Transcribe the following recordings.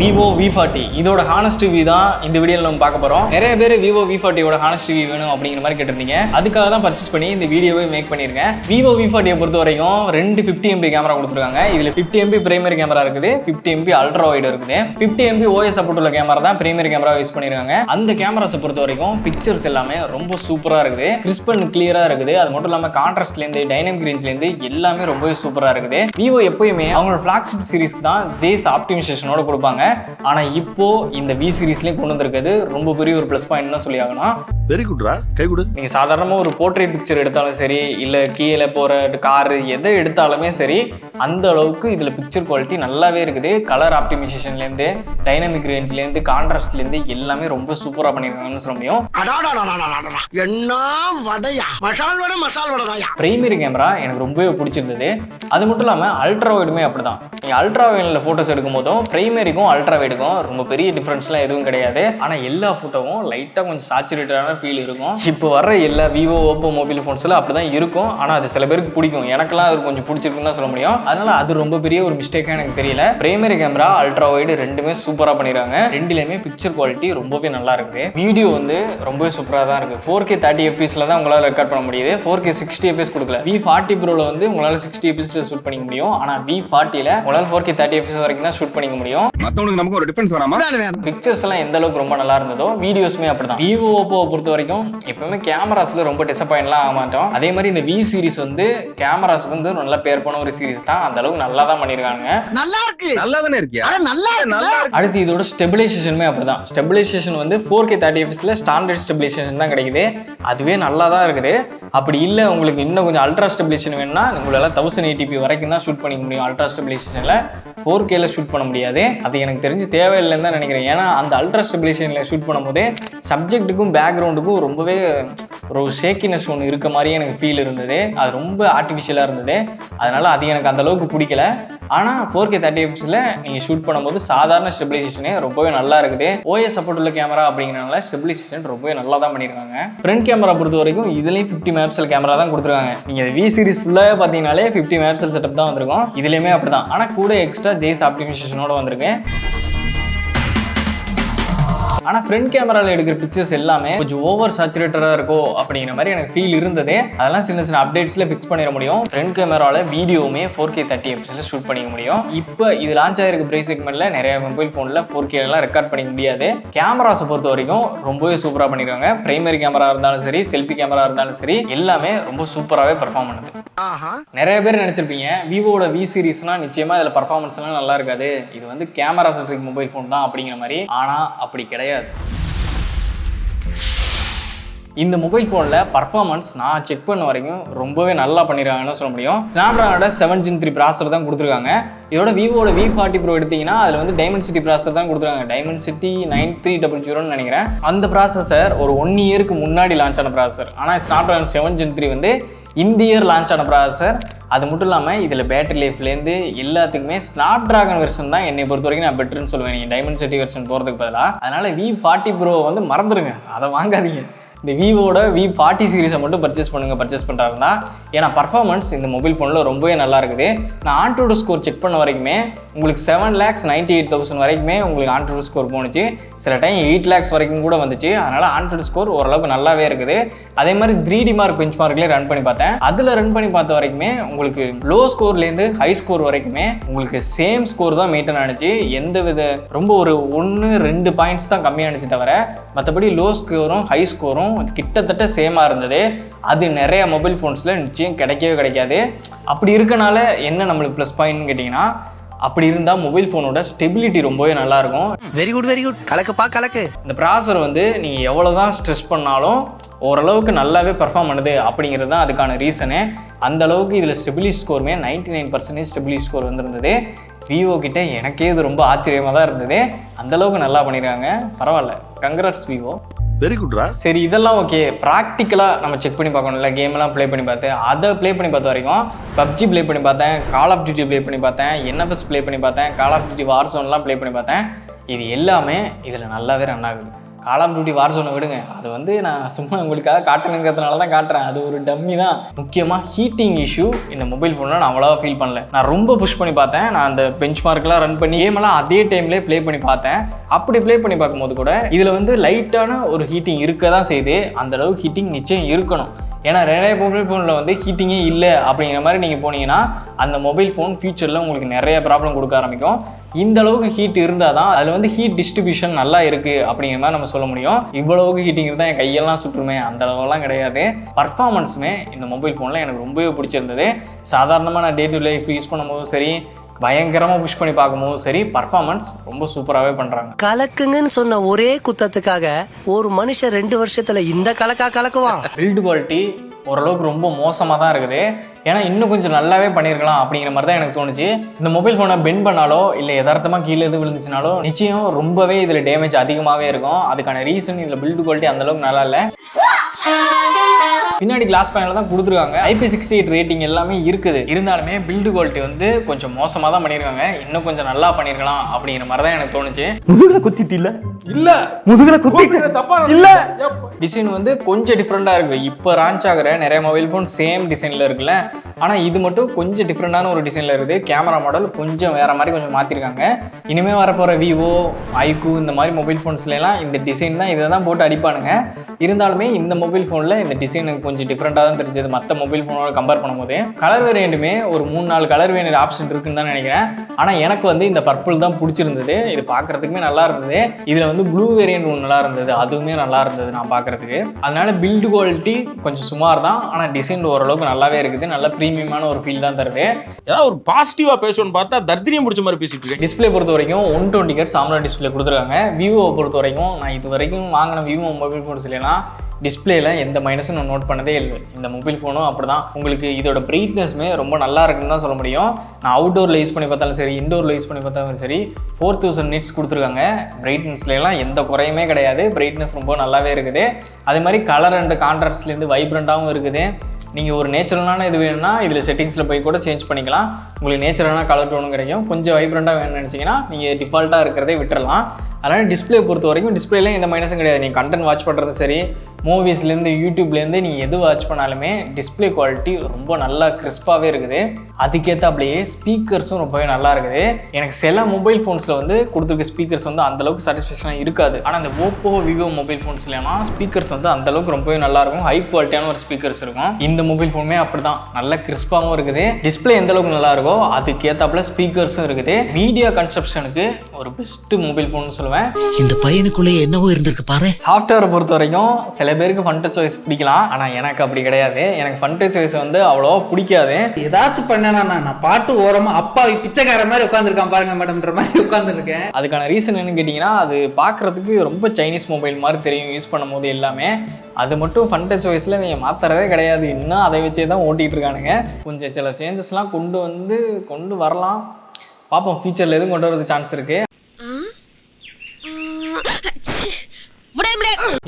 Vivo V forty இதோட honest review தான் இந்த வீடியோவில் நம்ம பார்க்க போகிறோம் நிறைய பேர் விவோ வி ஃபார்ட்டியோட ஹானஸ்ட் ரிவ்யூ வேணும் அப்படிங்கிற மாதிரி கேட்டிருந்தீங்க. அதுக்காக தான் பர்ச்சேஸ் பண்ணி இந்த வீடியோவை மேக் பண்ணியிருக்கேன். விவோ வி ஃபார்ட்டியை பொறுத்த வரைக்கும் ரெண்டு ஃபிஃப்டி எம்பி கேமரா கொடுத்துருக்காங்க. இதில் ஃபிஃப்டி எம்பி பிரைமரி கேமரா இருக்குது. ஃபிஃப்டி எம்பி அல்ட்ரா வைடு இருக்குது. ஃபிஃப்டி எம்பி ஓஎஸ் சப்போர்ட் உள்ள கேமரா தான் பிரைமரி கேமரா யூஸ் பண்ணியிருக்காங்க. அந்த கேமராஸை பொறுத்த வரைக்கும் பிக்சர்ஸ் எல்லாமே ரொம்ப சூப்பராக இருக்குது. கிறிஸ்ப் அண்ட் கிளியராக இருக்குது. அது மட்டும் இல்லாமல் கான்ட்ராஸ்ட்லேருந்து டைனமிக் ரேஞ்ச்லேருந்து எல்லாமே ரொம்பவே சூப்பராக இருக்குது. விவோ எப்பயுமே அவங்களோட ஃபிளாக்ஷிப் சீரிஸ்க்கு தான் ஜேஸ் ஆப்டிமைசேஷனோட கொடுப்பாங்க. ஆனால் இப்போ இந்த வி சீரிஸ்லேயும் கொண்டு வந்திருக்கிறது ரொம்ப பெரிய ஒரு ப்ளஸ் பாயிண்ட் தான் சொல்லி ஆகணும் வெரி குட்ரா கை கொடு. நீங்கள் சாதாரணமாக ஒரு போர்ட்ரேட் பிக்சர் எடுத்தாலும் சரி இல்லை கீழே போகிற காரு எதை எடுத்தாலுமே சரி அந்த அளவுக்கு இதில் பிக்சர் குவாலிட்டி நல்லாவே இருக்குது. கலர் ஆப்டிமைசேஷன்லேருந்து டைனமிக் ரேஞ்ச்லேருந்து கான்ட்ராஸ்ட்லேருந்து எல்லாமே ரொம்ப சூப்பராக பண்ணியிருக்காங்கன்னு சொல்ல முடியும். என்ன வடையா? மசால் வடை மசால் வடைதாயா பிரைமரி கேமரா எனக்கு ரொம்பவே பிடிச்சிருந்தது. அது மட்டும் இல்லாமல் அல்ட்ரா வைடுமே அப்படிதான். நீங்கள் அல்ட்ரா வைடில் ஃபோட்டோஸ் எடுக்கும் போதும் பிரைமரிக்கும் அல்ட்ரா வைடுக்கும் ரொம்ப பெரிய டிஃப்ரென்ஸ்லாம் எதுவும் கிடையாது. ஆனால் எல்லா ஃபோட்டோவும் லைட்டாக கொஞ்சம் சாச்சுரேட்டடான ஃபீல் இருக்கும். இப்போ வர எல்லா விவோ ஓப்போ மொபைல் ஃபோன்ஸில் அப்படி தான் இருக்கும். ஆனால் அது சில பேருக்கு பிடிக்கும். எனக்கெல்லாம் அது கொஞ்சம் பிடிச்சிருக்குன்னு தான் சொல்ல முடியும். அதனால அது ரொம்ப பெரிய ஒரு மிஸ்டேக்காக எனக்கு தெரியல. பிரைமரி கேமரா அல்ட்ரா வைடு ரெண்டுமே சூப்பராக பண்ணிடுறாங்க. ரெண்டுலேயுமே பிக்சர் குவாலிட்டி ரொம்பவே நல்லா இருக்குது. வீடியோ வந்து ரொம்பவே சூப்பராக தான் இருக்குது ஃபோர் கே தேர்ட்டி எஃபிஸில் தான் உங்களால் ரெக்கார்ட் பண்ண முடியுது. ஃபோர் கே சிக்ஸ்டி எஃபிஎஸ் கொடுக்கல. வி ஃபார்ட்டி ப்ரோவில் வந்து உங்களால் சிக்ஸ்டி எஃபிஎஸ்ல ஷூட் பண்ணிக்க முடியும். ஆனால் வி ஃபார்ட்டியில் உங்களால் ஃபோர் கே தேர்ட்டி எஃபிஎஸ் வரைக்கும் தான் ஷூட் பண்ணிக்க முடியும். மத்தவனுக்கு நமக்கு ஒரு டிஃபரன்ஸ் வேணாமா? பிக்சர்ஸ் எல்லாம் எந்த அளவுக்கு ரொம்ப நல்லா இருந்ததோ வீடியோஸுமே அப்படிதான். விவோ ஓப்போவை பொறுத்த வரைக்கும் எப்பவுமே கேமராஸ்ல ரொம்ப டிசப்பாயின்ட்லாம் ஆக மாட்டோம். அதே மாதிரி இந்த வி சீரிஸ் வந்து கேமராஸ் வந்து நல்லா பேர் பண்ண ஒரு சீரிஸ் தான். அந்த அளவுக்கு நல்லா தான் பண்ணியிருக்காங்க நல்லா இருக்கு. நல்லா தானே இருக்கியா அட நல்லா இருக்கு நல்லா இருக்கு. அடுத்து இதோட ஸ்டெபிலைசேஷனுமே அப்படிதான். ஸ்டெபிலைசேஷன் வந்து ஃபோர் கே தேர்ட்டி எஃப்எஸ்ல ஸ்டாண்டர்ட் ஸ்டெபிலைசேஷன் தான் கிடைக்குது. அதுவே நல்லா தான் இருக்குது. அப்படி இல்லை உங்களுக்கு இன்னும் கொஞ்சம் அல்ட்ரா ஸ்டெபிலைசேஷன் வேணும்னா உங்களால் தௌசண்ட் எயிட்டிபி வரைக்கும் தான் ஷூட் பண்ணிக்க முடியும். அல்ட்ரா ஸ்டெபிலைசேஷனில் ஃபோர் கேல ஷூட் பண்ண முடியாது. அது எனக்கு தெரிஞ்சு தேவையில்லைன்னு தான் நினைக்கிறேன். ஏன்னா அந்த அல்ட்ரா ஸ்டெபிலேஷனில் ஷூட் பண்ணும்போதே சப்ஜெக்ட்டுக்கும் பேக்ரவுண்டுக்கும் ரொம்பவே ஒரு ஷேக்கினஸ் ஒன்று இருக்க மாதிரியே எனக்கு ஃபீல் இருந்தது. அது ரொம்ப ஆர்டிஃபிஷியலாக இருந்தது. அதனால் அது எனக்கு அந்தளவுக்கு பிடிக்கல. ஆனால் ஃபோர் கே தேர்ட்டி எஃப்ஸில் நீங்கள் ஷூட் பண்ணும்போது சாதாரண ஸ்டெபிலைசேஷனே ரொம்பவே நல்லா இருக்குது. ஓஎஸ் சப்போர்ட் உள்ள கேமரா அப்படிங்கிறனால ஸ்டெபிலைசேஷன் ரொம்பவே நல்லா தான் பண்ணியிருக்காங்க ஃப்ரண்ட் கேமரா பொறுத்த வரைக்கும் இதுலேயும் ஃபிஃப்டி மேப்சல் கேமரா தான் கொடுத்துருக்காங்க. நீங்கள் வி சீரிஸ் ஃபுல்லாக பார்த்தீங்கனாலே ஃபிஃப்டி மேப்சல் செட்டப் தான் வந்திருக்கும். இதுலேயுமே அப்படி தான் ஆனால் கூட எக்ஸ்ட்ரா ஜேஸ் ஆப்டிமைசேஷனோட வந்திருக்கு. ஆனால் ஃப்ரண்ட் கேமராவில் எடுக்கிற பிக்சர்ஸ் எல்லாமே கொஞ்சம் ஓவர் சேச்சுரேட்டடாக இருக்கோ அப்படிங்கிற மாதிரி எனக்கு ஃபீல் இருந்தது. அதெல்லாம் சின்ன சின்ன அப்டேட்ஸில் ஃபிக்ஸ் பண்ணிட முடியும். ஃப்ரண்ட் கேமராவில் வீடியோவுமே ஃபோர் கே தேர்ட்டி எஃப்ஸில் ஷூட் பண்ணிக்க முடியும். இப்போ இது லான்ச் ஆகிருக்க ப்ரைஸ் செக்மெண்ட்டில் நிறைய மொபைல் ஃபோனில் ஃபோர் எல்லாம் ரெக்கார்ட் பண்ணிக்க முடியாது. கேமராஸை பொறுத்த வரைக்கும் ரொம்பவே சூப்பராக பண்ணியிருக்காங்க பிரைமரி கேமரா இருந்தாலும் சரி செல்ஃபி கேமரா இருந்தாலும் சரி எல்லாமே ரொம்ப சூப்பராகவே பெர்ஃபார்ம் பண்ணுது. நிறைய பேர் நினச்சிருப்பீங்க விவோட வி சீரிஸ்னா நிச்சயமாக இதில் பர்ஃபார்மன்ஸ்லாம் நல்லா இருக்காது. இது வந்து கேமரா சென்ட்ரிக் மொபைல் ஃபோன் தான் அப்படிங்கிற மாதிரி. ஆனால் அப்படி கிடையாது. இந்த மொபைல் ஃபோனில் பர்ஃபார்மன்ஸ் நான் செக் பண்ண வரைக்கும் ரொம்பவே நல்லா பண்ணிடுறாங்கன்னு சொல்ல முடியும். ஸ்னாப்ட்ராகனோட செவன் ஜின் த்ரீ ப்ராசர் தான் கொடுத்துருக்காங்க. இதோட விவோட வி ஃபார்ட்டி ப்ரோ எடுத்தீங்கன்னா அதில் வந்து டைமண்ட் சிட்டி ப்ராசர் தான் கொடுத்துருக்காங்க. Diamond city nine three double ஜீரோன்னு நினைக்கிறேன். அந்த ப்ராசஸர் ஒரு ஒன் இயருக்கு முன்னாடி லான்ச் ஆன ப்ராசர் ஆனால் ஸ்னாப்ட்ராகன் செவன் ஜின் த்ரீ வந்து இந்த இயர் லான்ச் ஆன ப்ராசர் அது மட்டும் இல்லாமல் இதில் பேட்டரி லைஃப்லேருந்து எல்லாத்துக்குமே ஸ்னாப் ட்ராகன் வெர்ஷன் தான் என்னை பொறுத்த வரைக்கும் நான் பெட்டர்னு சொல்லுவேன். நீங்கள் டைமண்ட் சிட்டி வெர்ஷன் போகிறதுக்கு பதிலாக அதனால் வி ஃபார்ட்டி ப்ரோ வந்து மறந்துடுங்க அதை வாங்காதீங்க. இந்த விவோட வி ஃபார்ட்டி சீரிஸை மட்டும் பர்ச்சேஸ் பண்ணுங்கள் பர்ச்சேஸ் பண்ணுறாருன்னா ஏன்னா பர்ஃபார்மன்ஸ் இந்த மொபைல் ஃபோனில் ரொம்பவே நல்லா இருக்குது. நான் ஆண்ட்ராய்டு ஸ்கோர் செக் பண்ண வரைக்குமே உங்களுக்கு seven lakhs ninety eight thousand வரைக்குமே உங்களுக்கு ஆண்ட்ராய்டு ஸ்கோர் போணுச்சு. சில டைம் எயிட் லேக்ஸ் வரைக்கும் கூட வந்துச்சு. அதனால் ஆண்ட்ராய்டு ஸ்கோர் ஓரளவுக்கு நல்லாவே இருக்குது. அதே மாதிரி த்ரீ டி மார்க் பெஞ்ச் மார்க்லேயே ரன் பண்ணி பார்த்தேன். அதில் ரன் பண்ணி பார்த்த வரைக்குமே உங்களுக்கு லோ ஸ்கோர்லேருந்து ஹை ஸ்கோர் வரைக்குமே உங்களுக்கு சேம் ஸ்கோர் தான் மெயின்டைன் ஆனிச்சு. எந்த வித ரொம்ப ஒரு ஒன்று ரெண்டு பாயிண்ட்ஸ் தான் கம்மியானுச்சு தவிர மற்றபடி லோ ஸ்கோரும் ஹை ஸ்கோரும் கிட்டத்தட்ட சேமாக இருந்தது. அது நிறைய மொபைல் ஃபோன்ஸில் நிச்சயம் கிடைக்கவே கிடைக்காது. அப்படி இருக்கனால என்ன நம்மளுக்கு ப்ளஸ் பாயிண்ட்னு கேட்டிங்கன்னா அப்படி இருந்தால் மொபைல் ஃபோனோட ஸ்டெபிலிட்டி ரொம்பவே நல்லாயிருக்கும் வெரி குட் வெரி குட் கலக்குப்பா கலக்கு இந்த ப்ராசர் வந்து நீங்கள் எவ்வளோ தான் ஸ்ட்ரெஸ் பண்ணாலும் ஓரளவுக்கு நல்லாவே பெர்ஃபார்ம் பண்ணுது அப்படிங்கிறது தான் அதுக்கான ரீசனு அந்த அளவுக்கு இதில் stability ஸ்கோருமே ninety nine percentage stability score வந்திருந்தது. விவோ கிட்ட எனக்கே இது ரொம்ப ஆச்சரியமாக தான் இருந்தது. அந்த அளவுக்கு நல்லா பண்ணியிருக்காங்க பரவாயில்ல. கங்க்ராட்ஸ் விவோ வெரி குட்ரா சரி இதெல்லாம் ஓகே ப்ராக்டிக்கலாக நம்ம செக் பண்ணி பார்க்கணும்ல கேம்லாம் ப்ளே பண்ணி பார்த்தேன் அதை ப்ளே பண்ணி பார்த்த வரைக்கும் பப்ஜி ப்ளே பண்ணி பார்த்தேன் கால் ஆஃப் டியூட்டி ப்ளே பண்ணி பார்த்தேன் என்எஃப்எஸ் ப்ளே பண்ணி பார்த்தேன் call of duty war play பண்ணி பார்த்தேன். இது எல்லாமே இதில் நல்லாவே ரன் ஆகுது. கால் ஆஃப் டியூட்டி வார் சொன்ன விடுங்க. அது வந்து நான் சும்மா உங்களுக்காக காட்டணுங்கிறதுனால தான் காட்டுறேன். அது ஒரு டம்மி தான். முக்கியமாக ஹீட்டிங் இஷ்யூ இந்த மொபைல் ஃபோனில் நான் அவ்வளோவா ஃபீல் பண்ணல. நான் ரொம்ப புஷ் பண்ணி பார்த்தேன். நான் அந்த பெஞ்ச் மார்க்லாம் ரன் பண்ணி கேமெல்லாம் அதே டைம்லேயே ப்ளே பண்ணி பார்த்தேன். அப்படி ப்ளே பண்ணி பார்க்கும்போது கூட இதில் வந்து லைட்டான ஒரு ஹீட்டிங் இருக்க தான் செய்யுது அந்தளவுக்கு ஹீட்டிங் நிச்சயம் இருக்கணும். ஏன்னா நிறைய மொபைல் ஃபோனில் வந்து ஹீட்டிங்கே இல்லை அப்படிங்கிற மாதிரி நீங்கள் போனீங்கன்னா அந்த மொபைல் ஃபோன் ஃபியூச்சரில் உங்களுக்கு நிறைய ப்ராப்ளம் கொடுக்க ஆரம்பிக்கும். இந்த அளவுக்கு ஹீட் இருந்தால் தான் அதில் வந்து ஹீட் டிஸ்ட்ரிபியூஷன் நல்லா இருக்குது அப்படிங்கிற மாதிரி நம்ம சொல்ல முடியும். இவ்வளவுக்கு ஹீட்டிங் இருந்தால் என் கையெல்லாம் சுற்றுமே அந்த அளவெல்லாம் கிடையாது. பர்ஃபார்மன்ஸுமே இந்த மொபைல் ஃபோனில் எனக்கு ரொம்பவே பிடிச்சிருந்தது. சாதாரணமாக நான் டே டு லைஃப் யூஸ் பண்ணும்போதும் சரி பயங்கரமாக புஷ் பண்ணி பார்க்கும்போதும் சரி பர்ஃபார்மன்ஸ் ரொம்ப சூப்பராகவே பண்ணுறாங்க கலக்குங்கன்னு சொன்ன ஒரே குத்தத்துக்காக ஒரு மனுஷன் ரெண்டு வருஷத்துல இந்த கலக்கா கலக்குவான்? பில்டு குவாலிட்டி ஓரளவுக்கு ரொம்ப மோசமாக தான் இருக்குது. ஏன்னா இன்னும் கொஞ்சம் நல்லாவே பண்ணியிருக்கலாம் அப்படிங்கிற மாதிரி தான் எனக்கு தோணுச்சு. இந்த மொபைல் ஃபோனை பெண்ட் பண்ணாலோ இல்லை யதார்த்தமாக கீழே எது விழுந்துச்சுனாலோ நிச்சயம் ரொம்பவே இதில் டேமேஜ் அதிகமாகவே இருக்கும். அதுக்கான ரீசன் இதில் பில்டு குவாலிட்டி அந்தளவுக்கு நல்லா இல்லை. பின்னாடி கிளாஸ் பேனல் தான் கொடுத்துருக்காங்க. ஐபி சிக்ஸ்டி எயிட் ரேட்டிங் எல்லாமே இருக்குது. இருந்தாலுமே பில்டு குவாலிட்டி வந்து கொஞ்சம் மோசமாக தான் பண்ணியிருக்காங்க இன்னும் கொஞ்சம் நல்லா பண்ணியிருக்கலாம் அப்படிங்கிற மாதிரி தான் எனக்கு தோணுச்சு. முதுகுல குத்திட்டு இல்ல? இல்ல. முதுகுல குத்திட்டு இல்ல. டிசைன் வந்து கொஞ்சம் டிஃப்ரெண்ட்டாக இருக்குது இப்போ ரான்ச் ஆகிற நிறைய மொபைல் ஃபோன் சேம் டிசைனில் இருக்குல்ல. ஆனால் இது மட்டும் கொஞ்சம் டிஃப்ரெண்ட்டான ஒரு டிசைனில் இருக்குது. கேமரா மாடல் கொஞ்சம் வேறு மாதிரி கொஞ்சம் மாற்றிருக்காங்க இனிமேல் வரப்போகிற விவோ ஐக்கு இந்த மாதிரி மொபைல் ஃபோன்ஸ்லாம் இந்த டிசைன் தான் இதை தான் போட்டு அடிப்பானுங்க. இருந்தாலுமே இந்த மொபைல் ஃபோனில் இந்த டிசைன் எனக்கு கொஞ்சம் டிஃப்ரெண்ட்டாக தான் தெரிஞ்சது. மற்ற மொபைல் ஃபோனோட கம்பேர் பண்ணும்போது கலர் வேரியண்ட்டுமே ஒரு மூணு நாலு கலர் வேரியண்ட் ஆப்ஷன் இருக்குன்னு தான் நினைக்கிறேன். ஆனால் எனக்கு வந்து இந்த பர்பிள் தான் பிடிச்சிருந்தது. இது பார்க்குறதுக்குமே நல்லா இருந்தது. இதில் வந்து ப்ளூ வேரியண்ட் ஒன்று நல்லா இருந்தது. அதுவுமே நல்லா இருந்தது நான் பார்க்குறதுக்கு. அதனால பில்டு குவாலிட்டி கொஞ்சம் சுமார் தான். ஆனால் டிசைன் ஓரளவுக்கு நல்லாவே இருக்குது. நல்ல ப்ரீமியமான ஒரு ஃபீல் தான் தருது. ஏதாவது ஒரு பாசிட்டிவா பேசணும்னு பார்த்தா தர்தினியம் பிடிச்ச மாதிரி பேசிட்டு டிஸ்ப்ளே பொறுத்த வரைக்கும் ஒன் டுவெண்ட்டி கட் சாம்லா டிஸ்ப்ளே கொடுத்துருக்காங்க. விவோவை பொறுத்த வரைக்கும் நான் இது வரைக்கும் வாங்கின விவோ மொபைல் ஃபோன்ஸ்லாம் டிஸ்பிளேல எந்த மைனஸும் நான் நோட் பண்ணதே இல்லை. இந்த மொபைல் ஃபோனும் அப்படி தான் உங்களுக்கு இதோட பிரைட்னஸ்மே ரொம்ப நல்லா இருக்குன்னு தான் சொல்ல முடியும். நான் அவுட்டோரில் யூஸ் பண்ணி பார்த்தாலும் சரி இன்டோரில் யூஸ் பண்ணி பார்த்தாலும் சரி ஃபோர் தௌசண்ட் நிட்ஸ் கொடுத்துருக்காங்க. பிரைட்னஸ்லாம் எந்த குறையுமே கிடையாது. பிரைட்னஸ் ரொம்ப நல்லாவே இருக்குது. அதே மாதிரி கலர் அண்ட் கான்ட்ராஸ்ட்லேருந்து வைப்ரண்ட்டாகவும் இருக்குது. நீங்கள் ஒரு நேச்சுரலான இது வேணும்னா இதில் செட்டிங்ஸில் போய் கூட சேஞ்ச் பண்ணிக்கலாம். உங்களுக்கு நேச்சுரலான கலர் டோனும் கிடைக்கும். கொஞ்சம் வைப்ரண்ட்டாக வேணும்னு நினச்சிங்கன்னா நீங்கள் டிஃபால்ட்டாக இருக்கிறதே விட்டுறலாம். அதனால் டிஸ்ப்ளே பொறுத்த வரைக்கும் டிஸ்பிளேல எந்த மைனஸும் கிடையாது. நீங்கள் கண்டென்ட் வாட்ச் பண்ணுறதும் சரி மூவிஸ்லேருந்து யூடியூப்லேருந்து நீங்கள் எது வாட்ச் பண்ணாலுமே டிஸ்ப்ளே குவாலிட்டி ரொம்ப நல்லா கிறிஸ்பாகவே இருக்குது. அதுக்கேற்றாப்லேயே ஸ்பீக்கர்ஸும் ரொம்பவே நல்லா இருக்குது. எனக்கு சில மொபைல் ஃபோன்ஸில் வந்து கொடுத்துருக்க ஸ்பீக்கர்ஸ் வந்து அந்தளவுக்கு சாட்டிஸ்ஃபேக்ஷனாக இருக்காது. ஆனால் அந்த ஓப்போ விவோ மொபைல் ஃபோன்ஸ்லாம் ஸ்பீக்கர்ஸ் வந்து அந்தளவுக்கு ரொம்பவே நல்லாயிருக்கும் ஹை குவாலிட்டியான ஒரு ஸ்பீக்கர்ஸ் இருக்கும். இந்த மொபைல் ஃபோனுமே அப்படி தான் நல்ல கிறிஸ்பாகவும் இருக்குது. டிஸ்ப்ளே எந்த அளவுக்கு நல்லா இருக்கோ அதுக்கேற்றாப்புல ஸ்பீக்கர்ஸும் இருக்குது. மீடியா கன்சப்ஷனுக்கு ஒரு பெஸ்ட் மொபைல் ஃபோன் சொல்லுவேன். இந்த பையனுக்குள்ளே என்னவோ இருந்திருக்கு பாரு. சாஃப்ட்வேரை பொறுத்த வரைக்கும் சில பேருக்கு ஃபன் டச் சாய்ஸ் பிடிக்கலாம். ஆனால் எனக்கு அப்படி கிடையாது. எனக்கு ஃபன் டச் சாய்ஸ் வந்து அவ்வளோவா பிடிக்காது. ஏதாச்சும் பண்ணேனா நான் பாட்டு ஓரமா அப்பாவி பிச்சைக்கார மாதிரி உட்காந்துருக்கான் பாருங்க மேடம்ன்ற மாதிரி உட்காந்துருக்கேன் அதுக்கான ரீசன் என்னன்னு கேட்டிங்கன்னா அது பார்க்குறதுக்கு ரொம்ப சைனீஸ் மொபைல் மாதிரி தெரியும் யூஸ் பண்ணும்போது எல்லாமே. அது மட்டும் ஃபன் டச் வாய்ஸில் நீங்கள் மாற்றுறதே கிடையாது. இன்னும் அதை வச்சே தான் ஓட்டிகிட்டு இருக்கானுங்க. கொஞ்சம் சில சேஞ்சஸ்லாம் கொண்டு வந்து கொண்டு வரலாம். பார்ப்போம் ஃபியூச்சரில் எதுவும் கொண்டு வரது சான்ஸ் இருக்குது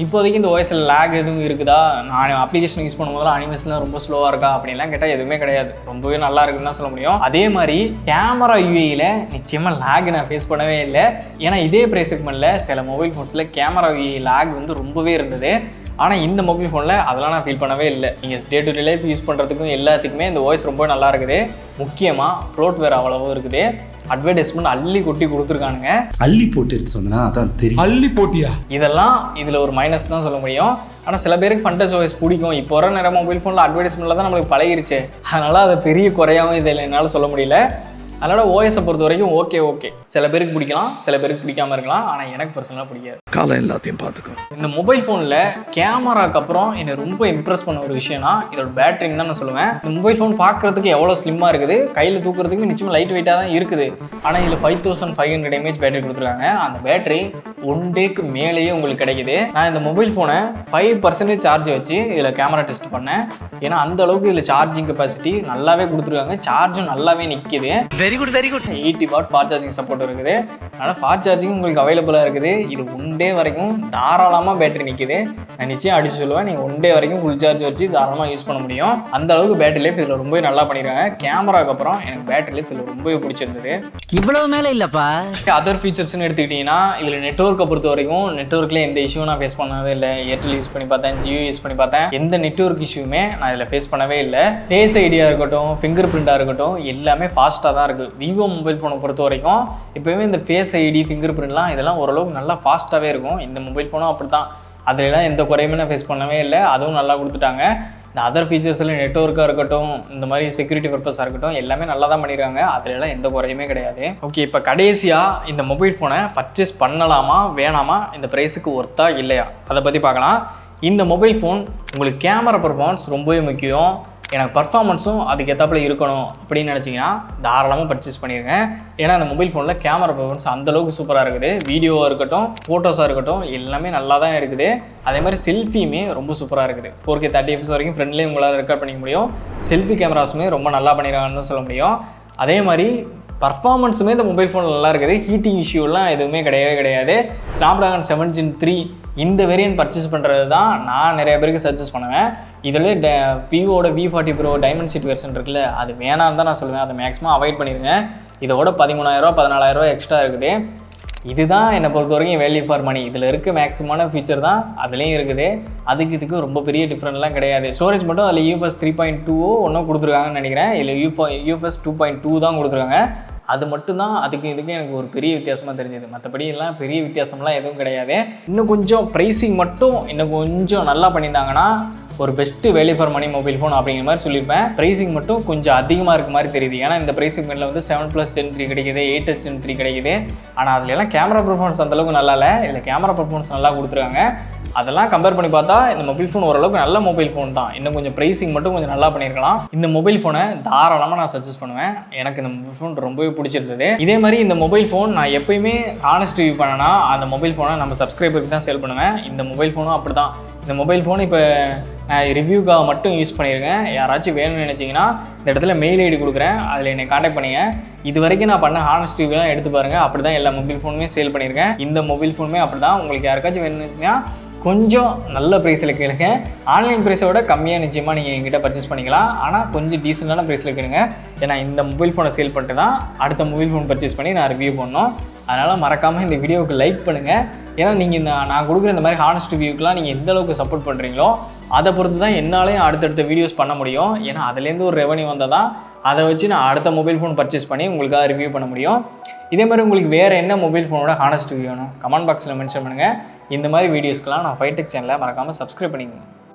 இப்போதைக்கு இந்த வாய்ஸில் லேக் எதுவும் இருக்குதா? நான் அப்ளிகேஷன் யூஸ் பண்ணும்போதெல்லாம் அனிமேஷன்லாம் ரொம்ப ஸ்லோவாக இருக்கா? அப்படின்லாம் கேட்டால் எதுவுமே கிடையாது. ரொம்பவே நல்லா இருக்குன்னு தான் சொல்ல முடியும். அதே மாதிரி கேமரா யூஏயில் நிச்சயமாக லேக் நான் ஃபேஸ் பண்ணவே இல்லை. ஏன்னா இதே ப்ரைஸ் செக்மெண்ட்டில் சில மொபைல் ஃபோன்ஸில் கேமரா யூஏ லேக் வந்து ரொம்பவே இருந்தது. ஆனால் இந்த மொபைல் ஃபோனில் அதெல்லாம் நான் ஃபீல் பண்ணவே இல்லை. நீங்கள் day to day life use பண்ணுறதுக்கும் எல்லாத்துக்குமே இந்த வாய்ஸ் ரொம்ப நல்லா இருக்குது. முக்கியமாக ப்ளோட்வேர் அவ்வளவும் இருக்குது. அட்வர்டைஸ்மெண்ட் அள்ளி கொட்டி கொடுத்துருக்கானுங்க. அள்ளி போட்டு எடுத்துட்டு வந்தனா அதான் தெரியும். அள்ளி போட்டியா? இதெல்லாம் இதில் ஒரு மைனஸ் தான் சொல்ல முடியும். ஆனால் சில பேருக்கு ஃபண்டஸ் வாய்ஸ் பிடிக்கும். இப்போ வர நிறைய மொபைல் ஃபோனில் அட்வர்டைஸ்மெண்ட்டில் தான் நம்மளுக்கு பழகிருச்சு. அதனால் அதை பெரிய குறையாகவும் இதில் என்னால் சொல்ல முடியல. அதனால் ஓஎஸை பொறுத்த வரைக்கும் ஓகே ஓகே சில பேருக்கு பிடிக்கலாம் சில பேருக்கு பிடிக்காம இருக்கலாம் ஆனால் எனக்கு பர்சனலாக பிடிக்காது. காலம் எல்லாத்தையும் பார்த்துக்கோ. இந்த மொபைல் ஃபோனில் கேமராக்கு அப்புறம் என்னை ரொம்ப இம்ப்ரெஸ் பண்ண ஒரு விஷயம்னா இதோட பேட்டரின்னு தான் நான் சொல்லுவேன். இந்த மொபைல் ஃபோன் பார்க்குறதுக்கு எவ்வளோ ஸ்லிம்மாக இருக்குது கையில் தூக்குறதுக்கு நிச்சயமாக லைட் வெயிட்டாக தான் இருக்குது. ஆனால் இதில் five thousand five hundred MAH battery கொடுத்துருக்காங்க. அந்த பேட்டரி ஒன் டேக்கு மேலேயே உங்களுக்கு கிடைக்குது. நான் இந்த மொபைல் ஃபோனை ஃபைவ் பர்சன்டேஜ் சார்ஜ் வச்சு இதில் கேமரா டெஸ்ட் பண்ணேன். ஏன்னா அந்த அளவுக்கு இதில் சார்ஜிங் கெப்பாசிட்டி நல்லாவே கொடுத்துருக்காங்க. சார்ஜும் நல்லாவே நிற்கிது very good very good eighty watt fast charging support இருக்குது. ஆனால் ஃபாஸ்ட் சார்ஜிங் உங்களுக்கு அவைலபிளாக இருக்குது. இது ஒன் டே வரைக்கும் தாராளமாக பேட்டரி நிற்கிது நான் நிச்சயம் அடிச்சு சொல்லுவேன். நீங்கள் ஒன் டே வரைக்கும் ஃபுல் சார்ஜ் வச்சு தாராளமாக யூஸ் பண்ண முடியும். அந்த அளவுக்கு பேட்டரி லைஃப் இதில் ரொம்பவே நல்லா பண்ணியிருக்காங்க கேமராக்கு அப்புறம் எனக்கு பேட்டரி லைஃப் இதில் ரொம்பவே பிடிச்சிருந்தது. இவ்வளவு மேல இல்லப்பா. அதர் ஃபீச்சர்ஸ்னு எடுத்துக்கிட்டிங்கன்னா இதில் நெட்ஒர்க்கை பொறுத்த வரைக்கும் நெட்ஒர்க்கில் எந்த இஷ்யூ நான் ஃபேஸ் பண்ணவே இல்லை. ஏர்டெல் யூஸ் பண்ணி பார்த்தேன் ஜியோ யூஸ் பண்ணி பார்த்தேன். எந்த நெட்ஒர்க் இஷ்யூமே நான் இதில் ஃபேஸ் பண்ணவே இல்லை. ஃபேஸ் ஐடியா இருக்கட்டும் ஃபிங்கர் பிரிண்டாக இருக்கட்டும் எல்லாமே ஃபாஸ்ட்டாக தான் இருக்குது விவோ மொபைல் ஃபோனை பொறுத்த வரைக்கும் இப்போவே இந்த ஃபேஸ் ஐடி ஃபிங்கர் பிரிண்ட்லாம் இதெல்லாம் ஓரளவுக்கு நல்லா ஃபாஸ்ட்டாகவே இருக்கும். இந்த மொபைல் ஃபோனும் அப்படி தான் அதுலலாம் எந்த குறையுமே நான் ஃபேஸ் பண்ணவே இல்லை. அதுவும் நல்லா கொடுத்துட்டாங்க. இந்த அதர் ஃபீச்சர்ஸில் நெட்ஒர்க்காக இருக்கட்டும் இந்த மாதிரி செக்யூரிட்டி பர்பஸாக இருக்கட்டும் எல்லாமே நல்லா தான் பண்ணியிருக்காங்க அதுலலாம் எந்த குறையுமே கிடையாது. ஓகே இப்போ கடைசியாக இந்த மொபைல் ஃபோனை பர்ச்சேஸ் பண்ணலாமா வேணாமா? இந்த ப்ரைஸுக்கு ஒர்த்தா இல்லையா? அதை பற்றி பார்க்கலாம். இந்த மொபைல் ஃபோன் உங்களுக்கு கேமரா பர்ஃபார்மன்ஸ் ரொம்பவே முக்கியம். எனக்கு பர்ஃபார்மன்ஸும் அதுக்கு இருக்கணும் அப்படின்னு நினச்சிங்கன்னா தாராளமாக பர்ச்சேஸ் பண்ணியிருக்கேன் ஏன்னா அந்த மொபைல் ஃபோனில் கேமரா பர்ஃபார்மன்ஸ் அந்தளவுக்கு சூப்பராக இருக்குது. வீடியோவாக இருக்கட்டும் ஃபோட்டோஸாக இருக்கட்டும் எல்லாமே நல்லா தான் எடுக்குது அதே மாதிரி செல்ஃபியுமே ரொம்ப சூப்பராக இருக்குது. ஃபோர் கே தேர்ட்டி எஃப்ஸ் வரைக்கும் ஃப்ரெண்ட்லேயே உங்களால் ரெக்கார்ட் பண்ணிக்க முடியும். செல்ஃபி கேமராஸுமே ரொம்ப நல்லா பண்ணிடுறாங்கன்னு தான் சொல்ல முடியும். அதே மாதிரி பர்ஃபார்மன்ஸுமே இந்த மொபைல் ஃபோன் நல்லா இருக்குது. ஹீட்டிங் இஷ்யூலாம் எதுவுமே கிடையவே கிடையாது. ஸ்னாப்ட்ராகன் செவன் ஜின் த்ரீ இந்த வேரியன்ட் பர்ச்சேஸ் பண்ணுறது தான் நான் நிறைய பேருக்கு சஜஸ்ட் பண்ணுவேன். இதில் ட விவோட V forty pro diamond seat version இருக்குல்ல அது வேணான்னு தான் நான் சொல்லுவேன். அதை மேக்ஸிமம் அவாய்ட் பண்ணிடுங்க இதோட பதிமூணாயிரரூவா பதினாலாயிரரூவா எக்ஸ்ட்ரா இருக்குது. இதுதான் என்னை பொறுத்த வரைக்கும் வேல்யூ ஃபார் மணி இதில் இருக்க மேக்ஸிமான ஃபீச்சர் தான் அதுலேயும் இருக்குது. அதுக்கு இதுக்கு ரொம்ப பெரிய டிஃப்ரெண்ட்லாம் கிடையாது. ஸ்டோரேஜ் மட்டும் அதில் யூஎஸ் த்ரீ பாயிண்ட் டூ ஒன்றும் கொடுத்துருக்காங்கன்னு நினைக்கிறேன். இதில் யூஃபா யூஎஸ் டூ பாயிண்ட் டூ தான் கொடுத்துருக்காங்க. அது மட்டும்தான் அதுக்கு இதுக்கு எனக்கு ஒரு பெரிய வித்தியாசமாக தெரிஞ்சது. மற்றபடி எல்லாம் பெரிய வித்தியாசம்லாம் எதுவும் கிடையாது. இன்னும் கொஞ்சம் ப்ரைஸிங் மட்டும் இன்னும் கொஞ்சம் நல்லா பண்ணியிருந்தாங்கன்னா ஒரு best value for money mobile phone அப்படிங்கிற மாதிரி சொல்லியிருப்பேன். ப்ரைஸிங் மட்டும் கொஞ்சம் அதிகமாக இருக்க மாதிரி தெரியுது. ஏன்னா இந்த ப்ரைஸிங் வந்து செவன் ப்ளஸ் டென் த்ரீ கிடைக்குது எயிட் எஸ் டென் த்ரீ கிடைக்குது. ஆனால் அதுலலாம் எல்லாம் கேமரா பர்ஃபார்மன்ஸ் அந்தளவுக்கு நல்லா இல்லை. இல்லை கேமரா பர்ஃபார்மன்ஸ் நல்லா கொடுத்துருக்காங்க. அதெல்லாம் கம்பேர் பண்ணி பார்த்தா இந்த மொபைல் ஃபோன் ஓரளவுக்கு நல்ல மொபைல் ஃபோன் தான். இன்னும் கொஞ்சம் ப்ரைஸிங் மட்டும் கொஞ்சம் நல்லா பண்ணியிருக்கலாம். இந்த மொபைல் ஃபோனை தாராளமாக நான் சஜஸ்ட் பண்ணுவேன். எனக்கு இந்த மொபைல் ஃபோன் ரொம்பவே பிடிச்சிருந்தது. இதே மாதிரி இந்த மொபைல் ஃபோன் நான் எப்பயுமே ஹானஸ்ட் ரிவ்யூ பண்ணனா அந்த மொபைல் ஃபோனை நம்ம சப்ஸ்கிரைபருக்கு தான் சேல் பண்ணுவேன். இந்த மொபைல் ஃபோனும் அப்படி தான் இந்த மொபைல் ஃபோன் இப்போ நான் ரிவ்யூக்காக மட்டும் யூஸ் பண்ணியிருக்கேன். யாராச்சும் வேணும்னு நினச்சிங்கன்னா இந்த இடத்துல மெயில் ஐடி கொடுக்குறேன். அதில் என்னை காண்டாக்ட் பண்ணுங்க. இது வரைக்கும் நான் பண்ண ஹானஸ்ட் ரிவ்யூலாம் எடுத்து பாருங்கள் அப்படி தான் எல்லா மொபைல் ஃபோனுமே சேல் பண்ணியிருக்கேன். இந்த மொபைல் ஃபோனுமே அப்படி தான் உங்களுக்கு யாருக்காச்சும் வேணும்னு நினச்சிங்கன்னா கொஞ்சம் நல்ல ப்ரைஸில் கேளுங்க. ஆன்லைன் ப்ரைஸை விட கம்மியாக நிச்சயமாக நீங்கள் எங்கிட்ட பர்ச்சேஸ் பண்ணிக்கலாம். ஆனால் கொஞ்சம் டீசெண்டான ப்ரைஸில் கேளுங்க. ஏன்னா இந்த மொபைல் ஃபோனை சேல் பண்ணிட்டு தான் அடுத்த மொபைல் ஃபோன் பர்ச்சேஸ் பண்ணி நான் ரிவ்யூ பண்ணோம் அதனால் மறக்காமல் இந்த வீடியோவுக்கு லைக் பண்ணுங்கள் ஏன்னா நீங்கள் இந்த நான் கொடுக்குற இந்த மாதிரி ஹானஸ்ட் ரிவ்யூக்கெலாம் நீங்கள் எந்த அளவுக்கு சப்போர்ட் பண்ணுறீங்களோ அதை பொறுத்து தான் என்னாலையும் அடுத்தடுத்த வீடியோஸ் பண்ண முடியும். ஏன்னா அதுலேருந்து ஒரு ரெவன்யூ வந்தால் தான் அதை வச்சு நான் அடுத்த மொபைல் ஃபோன் பர்ச்சேஸ் பண்ணி உங்களுக்காக ரிவ்யூ பண்ண முடியும். இதே மாதிரி உங்களுக்கு வேறு என்ன மொபைல் ஃபோனோட ஹானஸ்ட் ரிவ்யூ வேணும்? கமெண்ட் பாக்ஸில் மென்ஷன் பண்ணுங்கள் இந்த மாதிரி வீடியோஸ்க்கெலாம் நான் ஃபைடெக் சேனலை மறக்காமல் சப்ஸ்கிரைப் பண்ணிக்கோங்க.